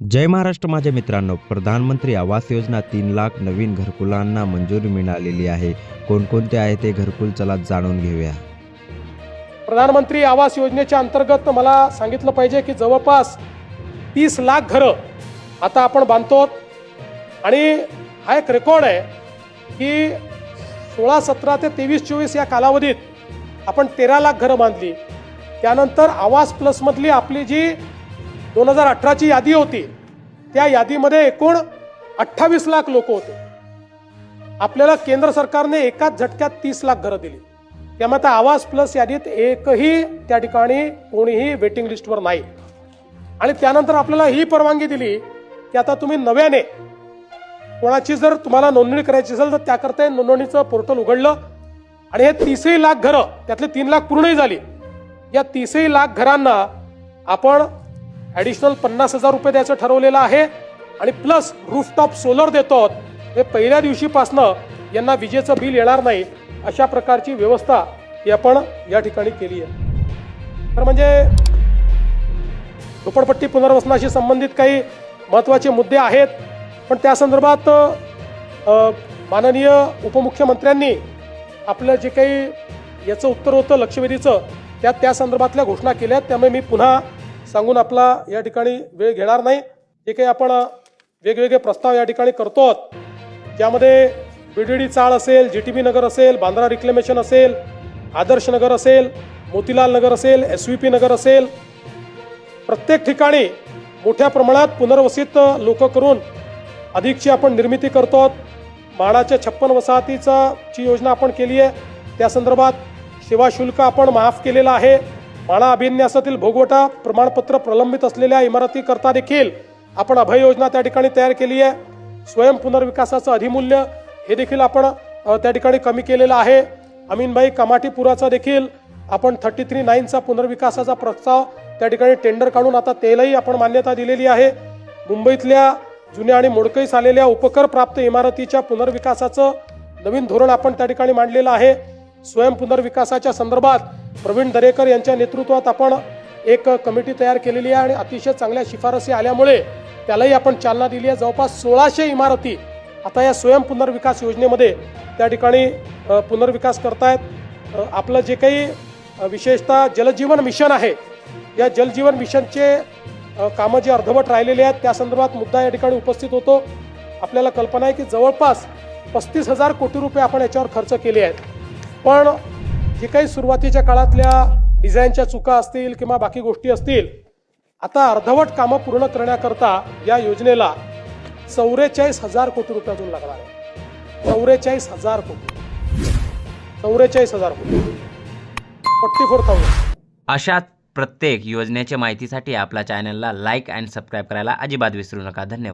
जय महाराष्ट्र माझ्या मित्रांनो. प्रधानमंत्री आवास योजना तीन लाख नवीन घरकुलांना मंजुरी मिळालेली आहे. कोणकोणते आहे ते घरकुल चला जाणून घेऊया. प्रधानमंत्री आवास योजनेच्या अंतर्गत मला सांगितलं पाहिजे की जवळपास तीस लाख घरं आता आपण बांधतो आणि हा एक रेकॉर्ड आहे की सोळा सतरा ते तेवीस चोवीस या कालावधीत आपण तेरा लाख घरं बांधली. त्यानंतर आवास प्लसमधली आपली जी दोन हजार अठराची यादी होती. त्या यादीमध्ये एकूण अठ्ठावीस लाख लोक होते. आपल्याला केंद्र सरकारने एकाच झटक्यात तीस लाख घरं दिली. त्यामुळे आता आवास प्लस यादीत एकही त्या ठिकाणी कोणीही वेटिंग लिस्टवर नाही. आणि त्यानंतर आपल्याला ही परवानगी दिली की आता तुम्ही नव्याने कोणाची जर तुम्हाला नोंदणी करायची असेल तर त्याकरता नोंदणीचं पोर्टल उघडलं. आणि हे तीसही लाख घरं त्यातले तीन लाख पूर्णही झाली. या तीसही लाख घरांना आपण ॲडिशनल पन्नास हजार रुपये द्यायचं ठरवलेलं आहे. आणि प्लस रूफटॉप सोलर देतो हे पहिल्या दिवशीपासनं यांना विजेचं बिल येणार नाही अशा प्रकारची व्यवस्था ही आपण या ठिकाणी केली आहे. तर म्हणजे झोपडपट्टी पुनर्वसनाशी संबंधित काही महत्त्वाचे मुद्दे आहेत. पण त्या संदर्भात माननीय उपमुख्यमंत्र्यांनी आपलं जे काही याचं उत्तर होतं लक्षवेधीचं त्यात त्या संदर्भातल्या घोषणा केल्या आहेत. त्यामुळे मी पुन्हा सांगून आपला या ठिकाणी वेळ घेणार नाही. जे काही आपण वेगवेगळे प्रस्ताव या ठिकाणी करतो आहोत ज्यामध्ये बीडीडी चाळ असेल जी टी बी नगर असेल बांद्रा रिक्लेमेशन असेल आदर्श नगर असेल मोतीलाल नगर असेल एस व्ही पी नगर असेल. प्रत्येक ठिकाणी मोठ्या प्रमाणात पुनर्वसित लोक करून अधिकची आपण निर्मिती करतो आहोत. म्हाडाच्या छप्पन वसाहतीचा ची योजना आपण केली आहे. त्या संदर्भात सेवा शुल्क आपण माफ केलेलं आहे. म्हाडा अभिन्यासातील भोगवटा प्रमाणपत्र प्रलंबित असलेल्या इमारतीकरता देखील आपण अभय योजना त्या ठिकाणी तयार केली आहे. स्वयं पुनर्विकासाचं अधिमूल्य हे देखील आपण त्या ठिकाणी कमी केलेलं आहे. अमीनबाई कमाटीपुराचा देखील आपण थर्टी थ्री नाईनचा पुनर्विकासाचा प्रस्ताव त्या ठिकाणी टेंडर काढून आता त्यालाही आपण मान्यता दिलेली आहे. मुंबईतल्या जुन्या आणि मोडकळीस आलेल्या उपकर प्राप्त इमारतीच्या पुनर्विकासाचं नवीन धोरण आपण त्या ठिकाणी मांडलेलं आहे. स्वयं पुनर्विकासाच्या संदर्भात प्रवीण दरेकर यांच्या नेतृत्वात आपण एक कमिटी तयार केलेली आहे आणि अतिशय चांगल्या शिफारसी आल्यामुळे त्यालाही आपण चालना दिली आहे. जवळपास सोळाशे इमारती आता या स्वयं पुनर्विकास योजनेमध्ये त्या ठिकाणी पुनर्विकास करतायत. आपलं जे काही विशेषतः जलजीवन मिशन आहे या जलजीवन मिशनचे कामं जे अर्धवट राहिलेले आहेत त्या संदर्भात मुद्दा या ठिकाणी उपस्थित होतो. आपल्याला कल्पना आहे की जवळपास पस्तीस हजार कोटी रुपये आपण याच्यावर खर्च केले आहेत. पण जे काही सुरुवातीच्या काळातल्या डिझाईनच्या चुका असतील किंवा बाकी गोष्टी असतील आता अर्धवट कामं पूर्ण करण्याकरता या योजनेला चौवेचाळीस हजार कोटी रुपये अजून लागणार आहे. चौवेचाळीस हजार कोटी. चौवेचाळीस हजार कोटी. फोर्टी फोर थाउजंड अशाच प्रत्येक योजनेच्या माहितीसाठी आपल्या चॅनलला लाईक अँड सबस्क्राईब करायला अजिबात विसरू नका. धन्यवाद.